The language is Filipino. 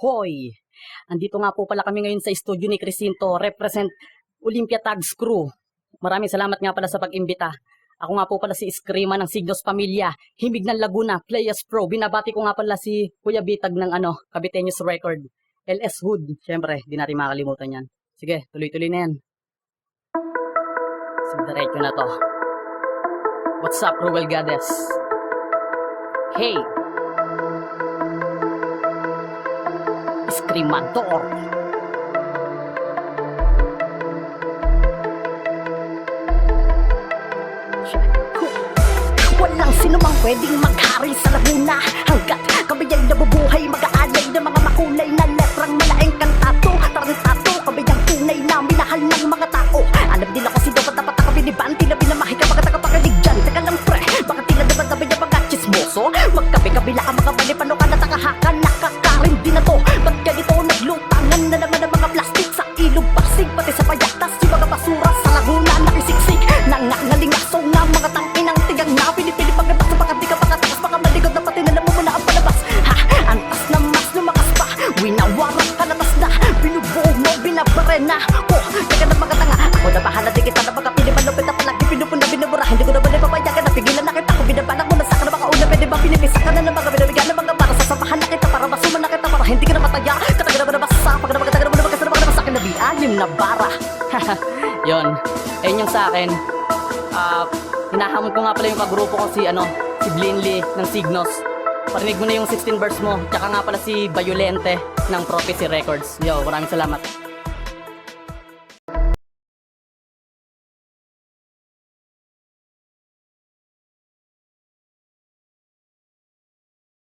Hoy! Andito nga po pala kami ngayon sa studio ni Crisinto, represent Olympia Tags Crew. Maraming salamat nga pala sa pag-imbita. Ako nga po pala si Iskrima ng Signos Pamilya, Himig ng Laguna, Players Pro. Binabati ko nga pala si Kuya Bitag ng ano, Caviteños Record. LS Hood, syempre, di natin makakalimutan yan. Sige, tuloy-tuloy na yan. Sindiretso na to. What's up, Ruel Goddess? Hey! Iskrimador! Walang sinumang pwedeng maghari sa Laguna. Hanggat kami ay nabubuhay Mag-aalay ng mga makulay na letrang malaing kantato. Tarantado kami ang tunay na minahal ng mga tao. Alam din ako si dapat dapat kami ni Ban Tila binamahi ka mga tagapakinig dyan? Teka lang pre, baka tila naman namin yung mga chismoso Magkabi-kabila ka mga malipano ka na takahaka Nakakarin pasig pati sa payatas Yung mga basura sa Laguna nakisiksik. Nangangalingaso nga mga tanginang tigang na Pinipili. Pagkatas sa baka ka makatakas Baka maligod na pati na mo muna ang palabas. Ha, antas na mas lumakas pa. Winawarak ka natas na Binubuo mo, binabare na Ko, teka na mga tanga akin na bara Yon. Ayun yung sa akin. Ah, hinahamon ko nga pala yung kagrupo ko si ano, si Blinley ng Signos. Parinig mo na yung 16 verse mo. Tsaka nga pala si Violente ng Prophecy Records. Yo, maraming salamat.